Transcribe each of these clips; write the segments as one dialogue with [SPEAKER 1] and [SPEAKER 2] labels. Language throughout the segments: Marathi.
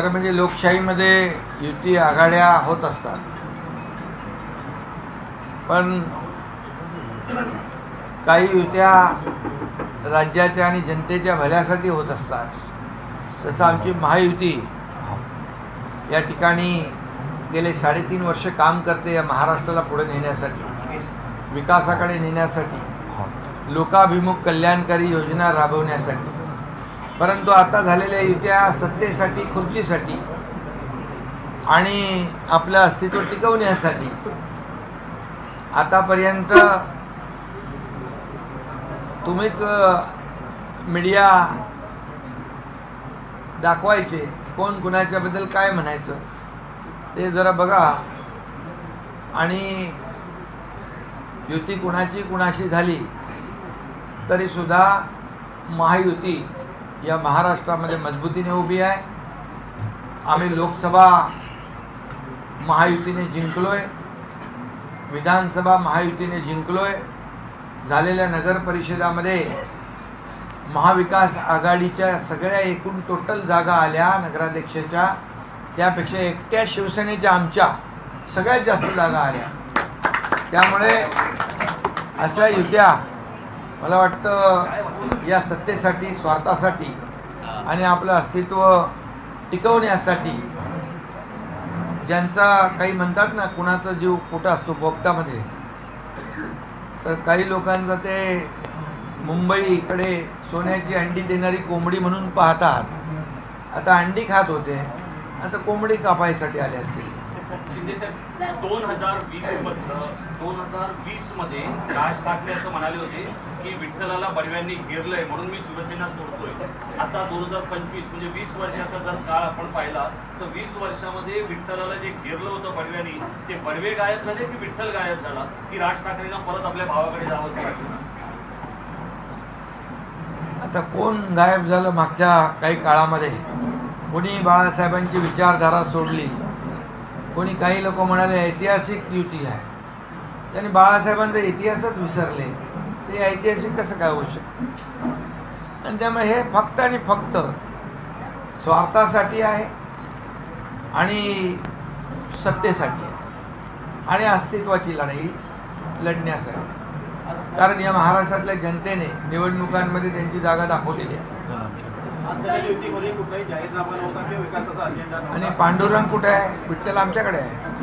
[SPEAKER 1] खरं म्हणजे लोकशाहीमध्ये युती आघाड्या होत असतात. पण काही युत्या राज्याच्या आणि जनतेच्या भल्यासाठी होत असतात. तसं आमची महायुती या ठिकाणी गेले साडेतीन वर्ष काम करते या महाराष्ट्राला पुढे नेण्यासाठी विकासाकडे नेण्यासाठी लोकाभिमुख कल्याणकारी योजना राबवण्यासाठी. परंतु आता झालेल्या युत्या सत्तेसाठी खुर्चीसाठी आणि आपलं अस्तित्व टिकवण्यासाठी आतापर्यंत तुम्हीच मीडिया दाखवायचे कोण कुणाच्याबद्दल काय म्हणायचं ते जरा बघा. आणि युती कुणाची कुणाशी झाली तरीसुद्धा महायुती या महाराष्ट्रामध्ये मजबूतीने उभी आहे. आम्ही लोकसभा महायुतीने जिंकलो आहे विधानसभा महायुतीने जिंकलो आहे झालेल्या नगर परिषदामध्ये महाविकास आघाडीच्या सगळ्या एकूण टोटल जागा आल्या नगराध्यक्षाच्या. त्यापेक्षा एकट्या शिवसेनेच्या आमच्या सगळ्यात जास्त जागा आल्या. त्यामुळे अशा युत्या मला वाटतं या सत्तेसाठी स्वार्थासाठी आणि आपलं अस्तित्व टिकवण्यासाठी ज्यांचा काही म्हणतात ना कुणाचा जीव कुठं असतो बोगटामध्ये तर काही लोकांचं ते मुंबईकडे सोन्याची अंडी देणारी कोंबडी म्हणून पाहतात. आता अंडी खात होते. आता कोंबडी कापायसाठी आले असतील.
[SPEAKER 2] शिंदे साहेब दोन हजार वीस मधलं दोन हजार वीसमध्ये राज ठाकरे असं म्हणाले होते की विठ्ठलाला बडव्यांनी घेरलंय म्हणून मी शिवसेना सोडतोय. आता दोन हजार पंचवीस म्हणजे वीस वर्षाचा जर काळ आपण पाहिला तर वीस वर्षामध्ये विठ्ठलाला जे घेरलं होतं बडव्यांनी ते बडवे गायब झाले की विठ्ठल गायब झाला? की राज ठाकरेंना परत आपल्या भावाकडे जावंच लागलं
[SPEAKER 1] आता कोण गायब झालं मागच्या काही काळामध्ये? कोणी बाळासाहेबांची विचारधारा सोडली? कोणी काही लोक म्हणाले ऐतिहासिक युती आहे. त्यांनी बाळासाहेबांचा इतिहासच विसरले. ते ऐतिहासिक कसं काय होऊ शकतं? आणि त्यामुळे हे फक्त आणि फक्त स्वार्थासाठी आहे आणि सत्तेसाठी आहे. आणि अस्तित्वाची लढाई लढण्यासाठी कारण या महाराष्ट्रातल्या जनतेने निवडणुकांमध्ये त्यांची जागा दाखवलेली आहे. आणि पांडुरंग कुठे आहे? विठ्ठल आमच्याकडे आहे.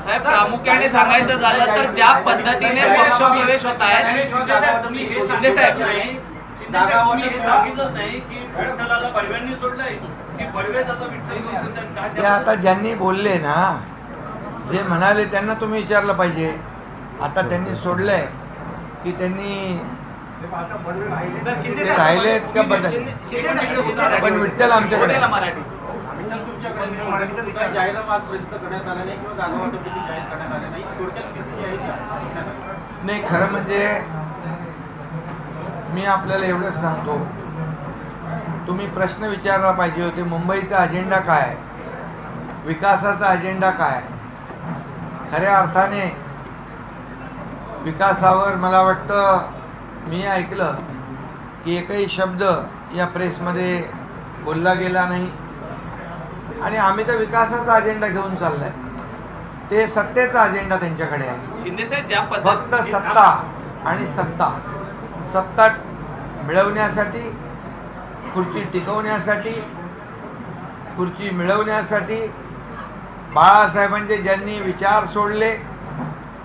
[SPEAKER 3] साहेब प्रामुख्याने सांगायचं झालं तर ज्या पद्धतीने पक्ष प्रवेश होत आहेत
[SPEAKER 2] शिंदे साहेब हे सांगितलंच. नाही. हे की विठ्ठलाला सोडलंय. की आता विठ्ठल. काय
[SPEAKER 1] ते आता ज्यांनी बोलले ना जे म्हणाले त्यांना तुम्ही विचारलं पाहिजे. आता त्यांनी सोडलंय की त्यांनी ते राहिलेत का बदल पण विठ्ठल आमच्याकडे.
[SPEAKER 4] नाही,
[SPEAKER 1] खरं म्हणजे मी आपल्याला एवढंच सांगतो. तुम्ही प्रश्न विचारला पाहिजे होते मुंबईचा अजेंडा काय? विकासाचा अजेंडा काय? खऱ्या अर्थाने विकासावर मला वाटतं मी ऐकलं की एकही शब्द या प्रेसमध्ये बोलला गेला नाही. आणि आम्ही तर विकासाचा अजेंडा घेऊन चाललाय. ते सत्तेचा अजेंडा त्यांच्याकडे आहे. फक्त सत्ता आणि सत्ता. सत्ता मिळवण्यासाठी खुर्ची टिकवण्यासाठी खुर्ची मिळवण्यासाठी बाळासाहेबांचे ज्यांनी विचार सोडले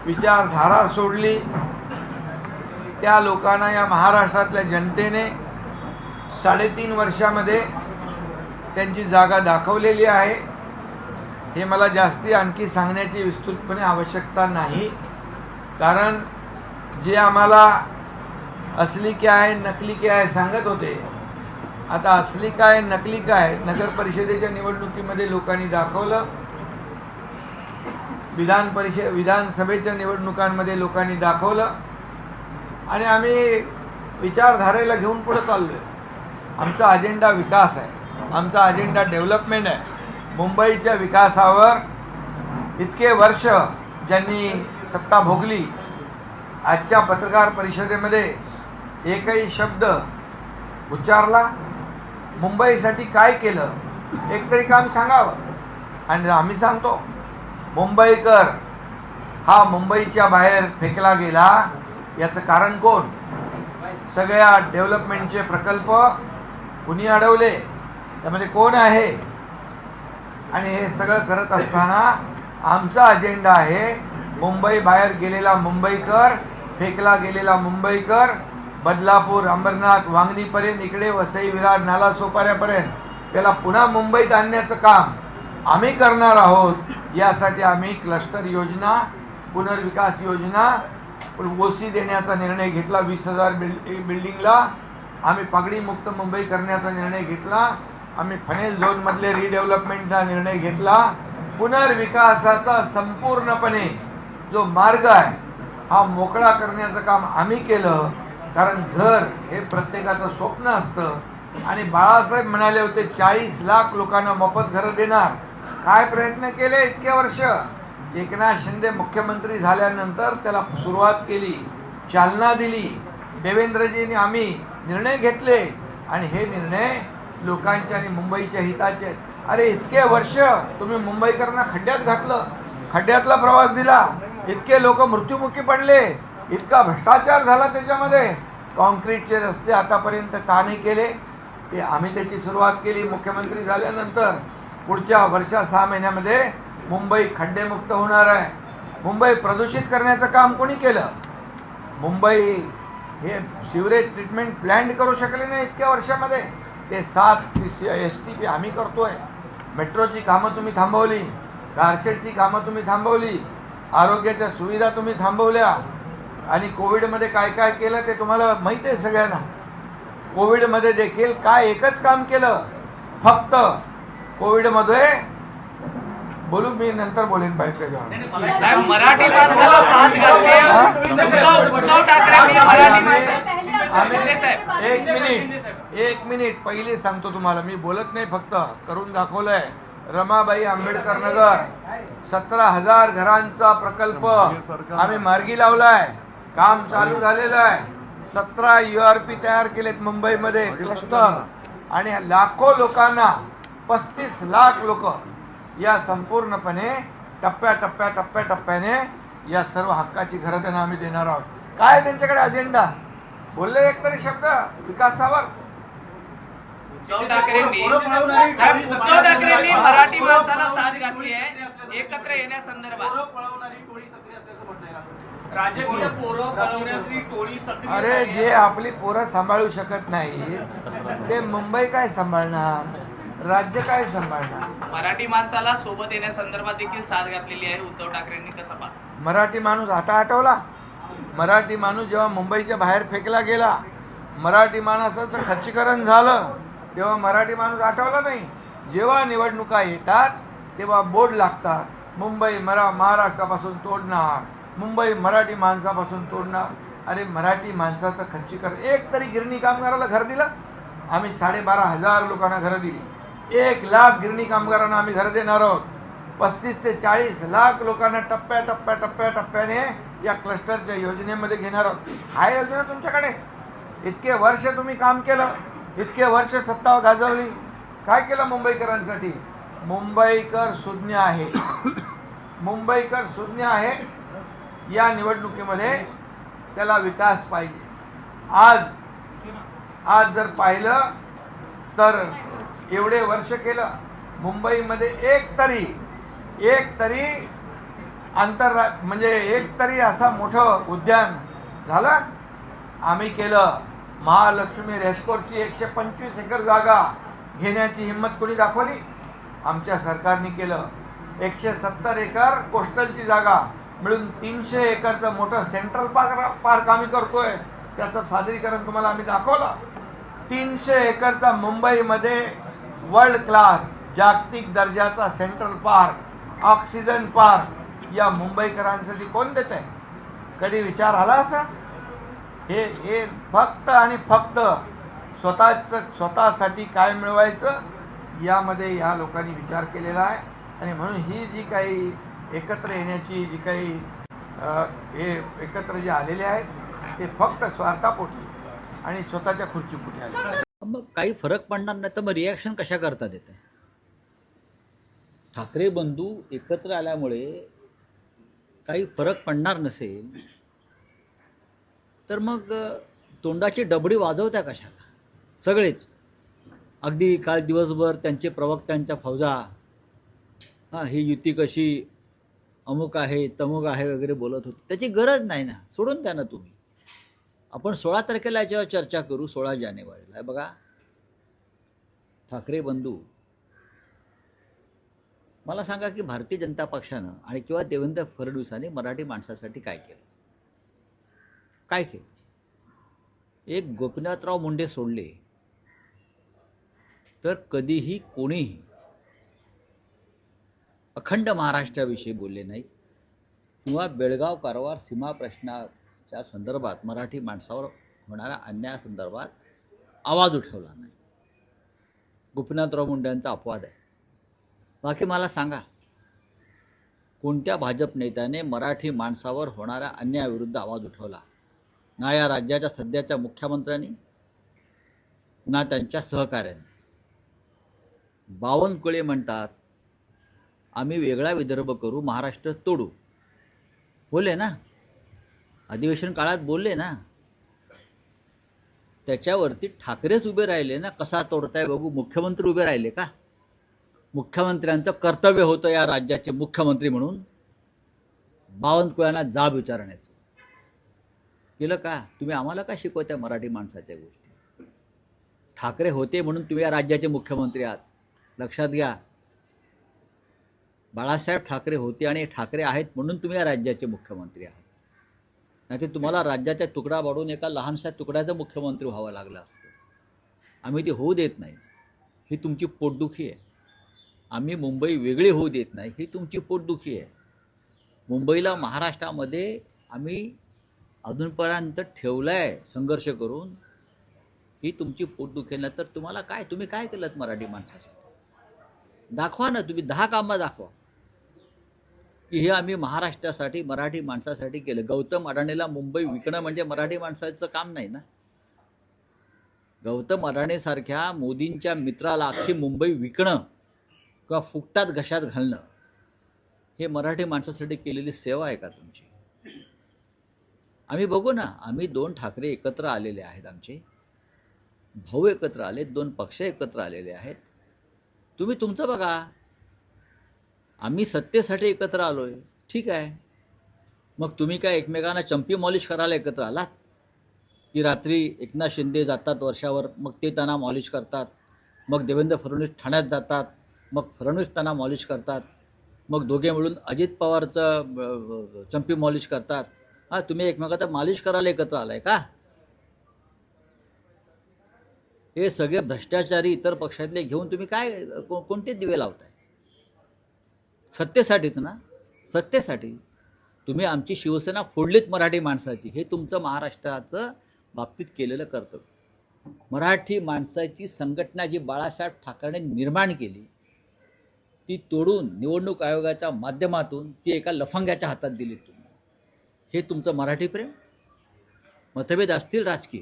[SPEAKER 1] विचारधारा सोडली त्या लोकांना या महाराष्ट्रातल्या जनतेने साडेतीन वर्षामध्ये त्यांची जागा दाखवलेली आहे. हे मला जास्ती आणखी सांगण्याची विस्तृतपणे आवश्यकता नाही. कारण जे आम्हाला असली काय आहे नकली काय आहे सांगत होते आता असली काय नकली काय नगर परिषदेच्या निवडणुकीमध्ये लोकांनी दाखवलं. विधान परिषद विधानसभेच्या निवडणुकांमध्ये लोकांनी दाखवलं. आणि आम्ही विचारधारेला घेऊन पुढे चाललो आहे आमचा अजेंडा विकास आहे. आमचा अजेंडा डेव्हलपमेंट आहे. मुंबईच्या विकासावर इतके वर्ष ज्यांनी सत्ता भोगली आजच्या पत्रकार परिषदेमध्ये एकही शब्द उच्चारला. मुंबईसाठी काय केलं एक तरी काम सांगावं. आणि आम्ही सांगतो मुंबईकर हा मुंबईच्या बाहेर फेकला गेला. याचं कारण कोण? सगळ्या डेव्हलपमेंटचे प्रकल्प कुणी अडवले? त्यामध्ये कोण आहे? आणि हे सगळं करत असताना आमचा अजेंडा आहे मुंबई बाहेर गेलेला मुंबईकर फेकला गेलेला मुंबईकर बदलापूर अंबरनाथ वांगणीपर्यंत इकडे वसई विरार नाला सोपाऱ्यापर्यंत. त्याला पुन्हा मुंबईत आणण्याचं काम आम्ही करणार आहोत. यासाठी आम्ही क्लस्टर योजना पुनर्विकास योजना ओसी देण्याचा निर्णय घेतला वीस हजार बिल्ड बिल्डिंगला. आम्ही पगडीमुक्त मुंबई करण्याचा निर्णय घेतला. आम्ही फनेल झोनमधले रिडेव्हलपमेंटचा निर्णय घेतला. पुनर्विकासाचा संपूर्णपणे जो मार्ग आहे हा मोकळा करण्याचं काम आम्ही केलं. कारण घर हे प्रत्येकाचं स्वप्न असतं. आणि बाळासाहेब म्हणाले होते चाळीस लाख लोकांना मोफत घरं देणार. काय प्रयत्न केले इतके वर्ष? एकनाथ शिंदे मुख्यमंत्री झाल्यानंतर त्याला सुरुवात केली चालना दिली. देवेंद्रजींनी आम्ही निर्णय घेतले आणि हे निर्णय लोकांच्या आणि मुंबईच्या हिताचे आहेत. अरे इतके वर्ष तुम्ही मुंबईकरांना खड्ड्यात घातलं खड्ड्यातला प्रवास दिला. इतके लोक मृत्युमुखी पडले. इतका भ्रष्टाचार झाला त्याच्यामध्ये. कॉन्क्रीटचे रस्ते आतापर्यंत का नाही केले? ते आम्ही त्याची सुरुवात केली मुख्यमंत्री झाल्यानंतर. पुढच्या वर्षा सहा महिन्यामध्ये मुंबई खड्डेमुक्त होणार आहे. मुंबई प्रदूषित करण्याचं काम कोणी केलं? मुंबई हे सिवरेज ट्रीटमेंट प्लॅन करू शकले नाही इतक्या वर्षामध्ये. ते सात सी एस टी पी आम्ही करतोय. मेट्रोची कामं तुम्ही थांबवली. कारशेडची कामं तुम्ही थांबवली. आरोग्याच्या सुविधा तुम्ही थांबवल्या. आणि कोविडमध्ये काय काय केलं ते तुम्हाला माहीत आहे सगळ्यांना. कोविडमध्ये देखील काय एकच काम केलं? फक्त कोविडमध्ये बोलू मी नंतर बोलेन
[SPEAKER 3] शिंदे साहेब.
[SPEAKER 1] एक मिनिट एक मिनिट. पहिले सांगतो तुम्हाला मी बोलत नाही फक्त. करून दाखवलंय. रमाबाई आंबेडकर नगर. सतरा हजार घरांचा प्रकल्प आम्ही मार्गी लावलाय. काम चालू झालेलं आहे. सतरा यू आर पी तयार केलेत मुंबईमध्ये. क्लस्टर आणि लाखो लोकांना पस्तीस लाख लोक या संपूर्णपणे टप्प्या टप्प्या टप्प्या टप्प्याने या सर्व हक्काची घरं त्यांना आम्ही देणार आहोत. काय त्यांच्याकडे अजेंडा बोलले एक तरी शब्द विकासावर.
[SPEAKER 3] उद्धव ठाकरेंनी साहेब उद्धव ठाकरेंनी मराठी माणसाला साथ घातली आहे. एकत्र येण्यासंदर्भात.
[SPEAKER 4] पोरं पळवणारी टोळी सक्रिय असल्याचं म्हणणं आहे राष्ट्रपती.
[SPEAKER 2] राजकीय पोरं पळवण्याची टोळी सक्रिय
[SPEAKER 1] अरे. जे आपली पोरं सांभाळू शकत नाही ते मुंबई काय सांभाळणार? राज्य काय सांभाळणार?
[SPEAKER 3] मराठी माणसाला सोबत येण्यासंदर्भात देखील साथ घातलेली आहे उद्धव ठाकरेंनी कसं पाहता?
[SPEAKER 1] मराठी माणूस आता आठवला. मराठी माणूस जेव्हा मुंबईच्या बाहेर फेकला गेला मराठी माणसाचं खच्चीकरण झालं तेव्हा मराठी माणूस आठवला नाही. जेव्हा निवडणुका येतात तेव्हा बोर्ड लागतात. मुंबई मरा महाराष्ट्रापासून तोडणार. मुंबई मराठी माणसापासून तोडणार. अरे मराठी माणसाचं खच्चीकरण एक तरी गिरणी कामगाराला घर दिलं. आम्ही साडेबारा हजार लोकांना घरं दिली. एक लाख गिरणी कामगारांना आम्ही घरं देणार आहोत. पस्तीस ते चाळीस लाख लोकांना टप्प्या टप्प्या टप्प्या टप्प्याने या क्लस्टरच्या योजनेमध्ये घेणार आहोत. हा योजना तुमच्याकडे. इतके वर्ष तुम्ही काम केलं. इतके वर्ष सत्ता गाजवली. काय केलं मुंबईकरांसाठी? मुंबईकर सुज्ञ आहे. मुंबईकर सुज्ञ आहे. या निवडणुकीमध्ये त्याला विकास पाहिजे. आज आज जर पाहिलं तर एवढे वर्ष केलं. मुंबईमध्ये एक तरी एक तरी आंतररा म्हणजे एक तरी असा मोठं उद्यान झालं. आम्ही केलं. महालक्ष्मी रेस्कोरची एकशे पंचवीस एकर जागा घेण्याची हिंमत कोणी दाखवली? आमच्या सरकारने केलं. एकशे सत्तर एकर कोस्टलची जागा मिळून तीनशे एकरचं मोठं सेंट्रल पार्क पार्क आम्ही करतोय. त्याचं सादरीकरण तुम्हाला आम्ही दाखवलं. तीनशे एकरचा मुंबईमध्ये वर्ल्ड क्लास जागतिक दर्जाचा सेंट्रल पार्क ऑक्सिजन पार्क या मुंबईकरांसाठी कोण देत आहे? कधी विचार आला असा? हे हे फक्त आणि फक्त स्वतःचं स्वतःसाठी काय मिळवायचं यामध्ये या लोकांनी विचार केलेला आहे. आणि म्हणून ही जी काही एकत्र येण्याची जी काही हे एकत्र जे आलेले आहेत ते फक्त स्वार्थापोटी आणि स्वतःच्या खुर्चीपोटी आले
[SPEAKER 5] मग काही फरक पडणार नाही तर मग रिॲक्शन कशा करता येते ठाकरे बंधू एकत्र आल्यामुळे काही फरक पडणार नसेल तर मग तोंडाची डबडी वाजवत्या कशाला? सगळेच. अगदी काल दिवसभर त्यांचे प्रवक्त्यांच्या फौजा. हां ही युती कशी अमुक आहे तमुक आहे वगैरे बोलत होते. त्याची गरज नाही ना. सोडून द्या ना तुम्ही. आपण सोळा तारखेला याच्यावर चर्चा करू सोळा जानेवारीला. बघा. ठाकरे बंधू. मला सांगा की भारतीय जनता पक्षानं आणि किंवा देवेंद्र फडणवीसांनी मराठी माणसासाठी काय केलं? काय केलं? एक गोपीनाथराव मुंडे सोडले तर कधीही कोणीही अखंड महाराष्ट्राविषयी बोलले नाहीत. किंवा बेळगाव कारवार सीमा प्रश्ना त्या संदर्भात मराठी माणसावर होणाऱ्या अन्यायासंदर्भात आवाज उठवला नाही. गोपीनाथराव मुंडेंचा अपवाद आहे. बाकी मला सांगा कोणत्या भाजप नेत्याने मराठी माणसावर होणाऱ्या अन्यायाविरुद्ध आवाज उठवला? ना या राज्याच्या सध्याच्या मुख्यमंत्र्यांनी ना त्यांच्या सहकाऱ्यांनी. बावनकुळे म्हणतात आम्ही वेगळा विदर्भ करू महाराष्ट्र तोडू. बोले ना? अधिवेशन काळात बोलले ना त्याच्यावरती ठाकरेच उभे राहिले ना कसा तोडताय बघू. मुख्यमंत्री उभे राहिले का? मुख्यमंत्र्यांचं कर्तव्य होतं या राज्याचे मुख्यमंत्री म्हणून. बावनकुळ्यांना जाब विचारण्याचं. केलं का? तुम्ही आम्हाला का शिकवत्या मराठी माणसाच्या गोष्टी? ठाकरे होते म्हणून तुम्ही या राज्याचे मुख्यमंत्री आहात. लक्षात घ्या. बाळासाहेब ठाकरे होते आणि ठाकरे आहेत म्हणून तुम्ही या राज्याचे मुख्यमंत्री आहात. नाही ते तुम्हाला राज्याच्या तुकडा वाढून एका लहानशा तुकड्याचं मुख्यमंत्री व्हावं लागलं असतं. आम्ही ते होऊ देत नाही. ही तुमची पोटदुखी आहे. आम्ही मुंबई वेगळी होऊ देत नाही. ही तुमची पोटदुखी आहे. मुंबईला महाराष्ट्रामध्ये आम्ही अजूनपर्यंत ठेवलं आहे संघर्ष करून. ही तुमची पोटदुखी आहे. तर तुम्हाला काय? तुम्ही काय केलं मराठी माणसासाठी? दाखवा ना. तुम्ही दहा कामं दाखवा. हे आम्ही महाराष्ट्रासाठी मराठी माणसासाठी केलं. गौतम अडाणीला मुंबई विकणं म्हणजे मराठी माणसाचं काम नाही ना? गौतम अडाणीसारख्या मोदींच्या मित्राला अख्खी मुंबई विकणं किंवा फुकटात घशात घालणं हे मराठी माणसासाठी केलेली सेवा आहे का तुमची? आम्ही बघू ना. आम्ही दोन ठाकरे एकत्र आलेले आहेत आमचे. भाऊ एकत्र आले दोन पक्ष एकत्र आलेले आहेत. तुम्ही तुमचं बघा. आम्ही सत्तेसाठी एकत्र आलो आहे ठीक आहे. मग तुम्ही काय एकमेकांना चंपी मॉलिश करायला एकत्र आलात? की रात्री एकनाथ शिंदे जातात वर्षावर मग ते त्यांना मॉलिश करतात. मग देवेंद्र फडणवीस ठाण्यात जातात. मग फडणवीस त्यांना मॉलिश करतात. मग दोघे मिळून अजित पवारचं चंपी मॉलिश करतात. हां तुम्ही एकमेकाचा मालिश करायला एकत्र आलाय का? हे सगळे भ्रष्टाचारी इतर पक्षातले घेऊन तुम्ही काय कोणते दिवे लावताय? सत्तेसाठीच ना? सत्तेसाठी. तुम्ही आमची शिवसेना फोडलीत मराठी माणसाची. हे तुमचं महाराष्ट्राचं बाबतीत केलेलं कर्तव्य. मराठी माणसाची संघटना जी बाळासाहेब ठाकरेने निर्माण केली ती तोडून निवडणूक आयोगाच्या माध्यमातून ती एका लफंग्याच्या हातात दिली तुम्ही. हे तुमचं मराठी प्रेम? मतभेद असतील राजकीय.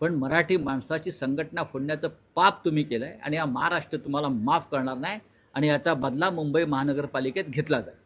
[SPEAKER 5] पण मराठी माणसाची संघटना फोडण्याचं पाप तुम्ही केलं आहे आणि हा महाराष्ट्र तुम्हाला माफ करणार नाही. आणि याचा बदला मुंबई महानगरपालिकेत घेतला जाईल.